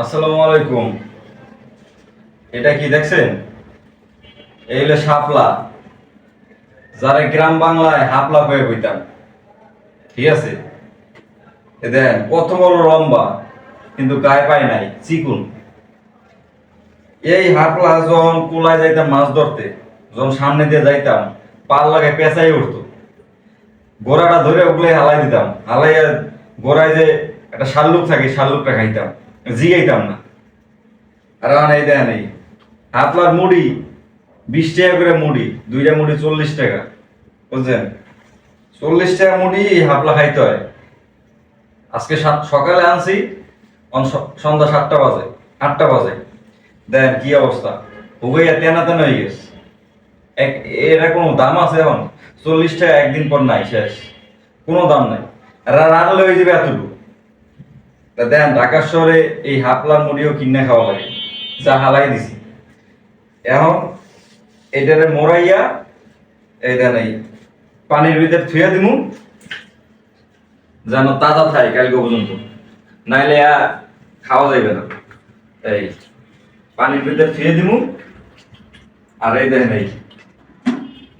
আসসালামু আলাইকুম। এটা কি দেখছেন? এই হলো শাপলা। যারা গ্রাম বাংলায় হাপলা হয়ে বইতাম ঠিক আছে? দেন কত বড় লম্বা কিন্তু গায়ে পায় নাই, চিকুন। এই হাপলা যখন কুলায় যাইতাম মাছ ধরতে, যখন সামনে দিয়ে যাইতাম, পাল লাগে পেঁচাই উঠতো। গোড়াটা ধরে উগলে হালাই দিতাম। হালাইয়া গোড়ায় যে একটা শাল্লুক থাকে, শাল্লুকটা খাইতাম। জিগাইতাম না। এখন এই দেন এই হাতলার মুড়ি, বিশ টাকা করে মুড়ি, দুইটা মুড়ি চল্লিশ টাকা। বুঝছেন? চল্লিশ টাকা মুড়ি হাপলা খাইতে হয়। আজকে সাত সকালে আনছি সন্ধ্যা সাতটা বাজে, আটটা বাজে। দেন কি অবস্থা? হুগাইয়া তেনা তেনা হয়ে গেছে। এক এরা কোনো দাম আছে এখন? চল্লিশ টাকা একদিন পর নাই, শেষ। কোনো দাম নাই। রা- রান্নালে হয়ে যাবে এতটুকু। দেন, ঢাকা শহরে এই হাপলা মুড়িও কিনে খাওয়া লাগে যা হালাই দিছি। এখন এটারে মোরাইয়া এই দেন এই পানির ভিতর থুয়া দিমু, যেন তাজা থাকে কালকে পর্যন্ত। নাইলে খাওয়া যাইবে না। এই পানির ভিতর থুয়ে দিমু, আর এই দেন এই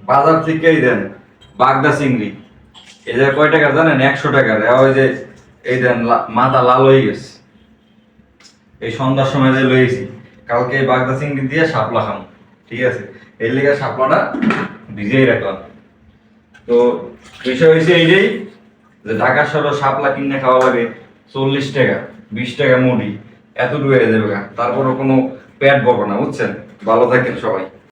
বাজার থেকেই দেন বাগদা চিংড়ি। এই যে কয় টাকা জানেন? একশো টাকার ওই যে এই দেন মাথা লাল হয়ে গেছে। এই সন্ধ্যার সময় যে লইছি, কালকে বাগদা চিংড়ি দিয়ে শাপলা খাম, ঠিক আছে? এই লেগে শাপলাটা ভিজেই রাখলাম। তো বিষয় হয়েছে এইটাই যে ঢাকা শহরে শাপলা কিনে খাওয়া লাগে চল্লিশ টাকা, বিশ টাকা মুড়ি এত হয়ে যাবে। তারপরও কোনো পেট বকো না, বুঝছেন? ভালো থাকেন সবাই।